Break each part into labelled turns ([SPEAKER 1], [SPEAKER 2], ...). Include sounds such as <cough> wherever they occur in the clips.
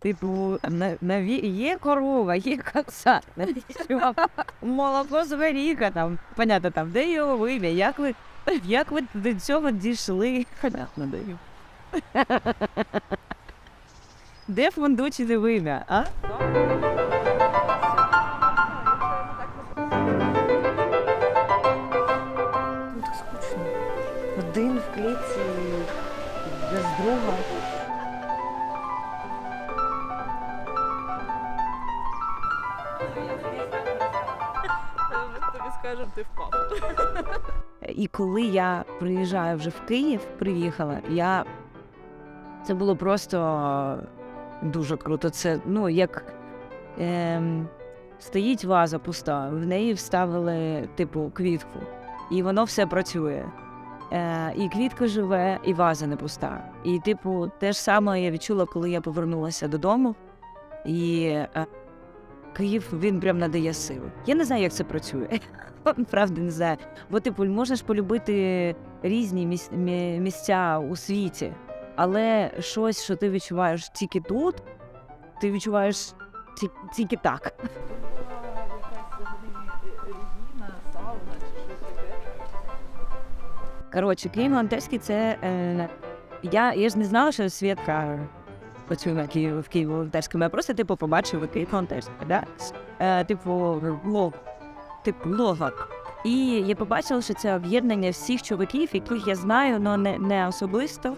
[SPEAKER 1] Типу, на, наві... є корова, є коса, молоко з горіха, там, понятно, там, де його вим'я, як ви, як ви до цього дійшли? Понятно, даю. Де фундучне вим'я, а? Так скучно. Один в клітці, без друга.
[SPEAKER 2] Тобі скажемо, ти впав.
[SPEAKER 1] І коли я приїжджаю вже в Київ, приїхала, я це було просто дуже круто. Це ну як ем, стоїть ваза пуста, в неї вставили типу квітку, і воно все працює. Е, і квітка живе, і ваза не пуста. І, типу, те ж саме я відчула, коли я повернулася додому. І е, Київ він прям надає сили. Я не знаю, як це працює. <laughs> Правда, не знаю. Бо, типу, можна ж полюбити різні міс- місця у світі, але щось, що ти відчуваєш тільки тут, ти відчуваєш ті- тільки так. Коротше, Київ Волонтерський це. Е, я, я ж не знала, що Свєтка працює на Київ, в Києві волонтерському. Я просто типу побачила Київ волонтерський, да? Е, типу, лог, типу, логок. І я побачила, що це об'єднання всіх чоловіків, яких я знаю, але не, не особисто.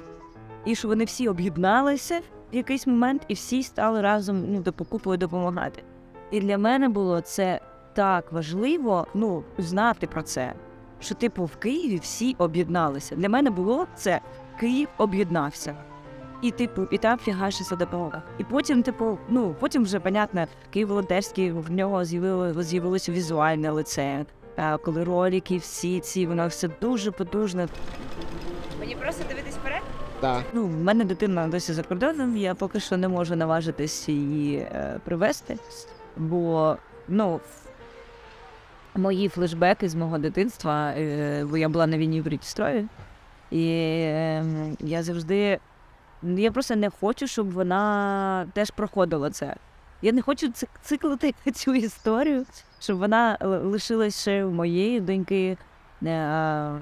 [SPEAKER 1] І що вони всі об'єдналися в якийсь момент і всі стали разом ну, до покупою допомагати. І для мене було це так важливо ну, знати про це. Що, типу, в Києві всі об'єдналися. Для мене було це Київ об'єднався. І, типу, і там фігашиться допомога. І потім, типу, ну потім вже понятно, Київ волонтерський в нього з'явило з'явилося візуальне лице. А коли ролики, всі ці, воно все дуже потужно.
[SPEAKER 2] Мені просто дивитись вперед?
[SPEAKER 3] Да.
[SPEAKER 1] Ну, в мене дитина досі за кордоном, я поки що не можу наважитись її е, привезти, бо ну, мої флешбеки з мого дитинства, е, бо я була на війні в Придністрові, і е, я завжди. Я просто не хочу, щоб вона теж проходила це. Я не хочу циклити <laughs> цю історію, щоб вона лишилась ще в моєї доньки. Е,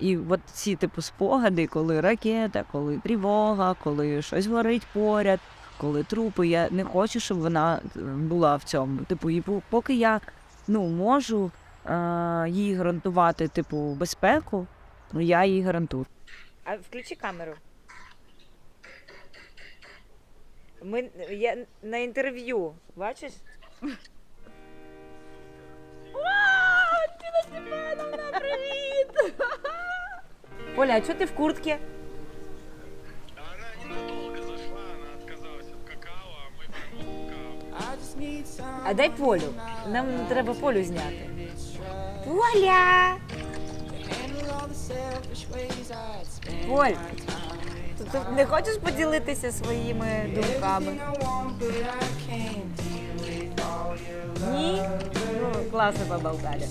[SPEAKER 1] і от ці типу спогади, коли ракета, коли тривога, коли щось горить поряд, коли трупи. Я не хочу, щоб вона е, була в цьому. Типу, і поки я ну, можу е, їй гарантувати, типу, безпеку, ну я їй гарантую.
[SPEAKER 2] А включи камеру. Ми, я на інтерв'ю, бачиш? Тіна Степановна, привіт! Оля, а чого ти в куртці?
[SPEAKER 4] Она ненадолго зашла, она отказалась от какао, а мы прям какао.
[SPEAKER 2] А дай Полю. Нам треба Полю зняти. Поля! Поль, ти, ти не хочеш поділитися своїми думками? Ні? Ну, класно <laughs> поболтали.